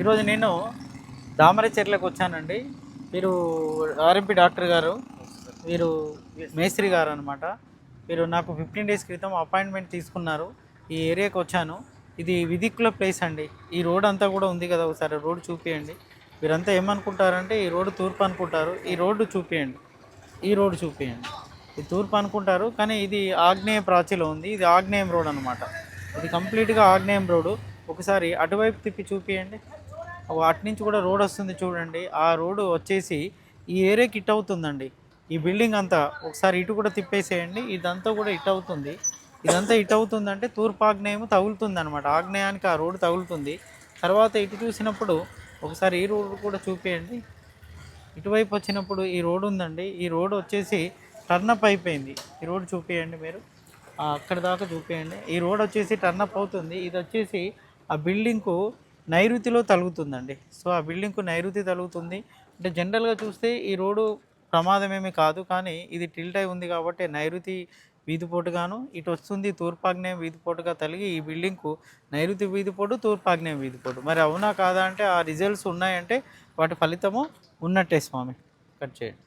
ఈరోజు నేను దామరచెర్లకు వచ్చానండి. మీరు ఆర్ఎంపీ డాక్టర్ గారు వీరు మేస్త్రి గారు అనమాట మీరు నాకు ఫిఫ్టీన్ డేస్ క్రితం అపాయింట్మెంట్ తీసుకున్నారు. ఈ ఏరియాకి వచ్చాను. ఇది విధిక్కుల ప్లేస్ అండి. ఈ రోడ్ అంతా కూడా ఉంది కదా ఒకసారి రోడ్ చూపియండి. మీరంతా ఏమనుకుంటారంటే ఈ రోడ్డు తూర్పు అనుకుంటారు. ఈ రోడ్డు చూపియండి. ఈ రోడ్డు చూపియండి. ఇది తూర్పు అనుకుంటారు కానీ ఇది ఆగ్నేయ ప్రాచీలో ఉంది. ఇది ఆగ్నేయం రోడ్ అనమాట ఇది కంప్లీట్గా ఆగ్నేయం రోడ్డు ఒకసారి అటువైపు తిప్పి చూపియండి. అటు నుంచి కూడా రోడ్ వస్తుంది చూడండి. ఆ రోడ్డు వచ్చేసి ఈ ఏరియాకి ఇట్ అవుతుందండి ఈ బిల్డింగ్ అంతా ఒకసారి ఇటు కూడా తిప్పేసేయండి. ఇదంతా కూడా ఇట్ అవుతుంది ఇదంతా ఇట్ అవుతుందంటే తూర్పు ఆగ్నేయం తగులుతుంది అనమాట ఆగ్నేయానికి ఆ రోడ్డు తగులుతుంది. తర్వాత ఇటు చూసినప్పుడు ఒకసారి ఈ రోడ్డు కూడా చూపేయండి. ఇటువైపు వచ్చినప్పుడు ఈ రోడ్డు ఉందండి. ఈ రోడ్డు వచ్చేసి టర్నప్ అయిపోయింది. ఈ రోడ్డు చూపేయండి మీరు. అక్కడ దాకా చూపేయండి. ఈ రోడ్ వచ్చేసి టర్నప్ అవుతుంది. ఇది వచ్చేసి ఆ బిల్డింగ్కు నైరుతిలో తలుగుతుందండి. సో ఆ బిల్డింగ్కు నైరుతి తలుగుతుంది. అంటే జనరల్గా చూస్తే ఈ రోడ్డు ప్రమాదం ఏమీ కాదు. కానీ ఇది టిల్ట్ అయి ఉంది కాబట్టి నైరుతి వీధిపోటుగాను ఇటు వస్తుంది తూర్పాగ్నేయం వీధిపోటుగా తలిగి ఈ బిల్డింగ్కు నైరుతి వీధిపోటు తూర్పాగ్నేయం వీధిపోటు. మరి అవునా కాదా అంటే ఆ రిజల్ట్స్ ఉన్నాయంటే వాటి ఫలితము ఉన్నట్టే స్వామి. కట్ చేయండి.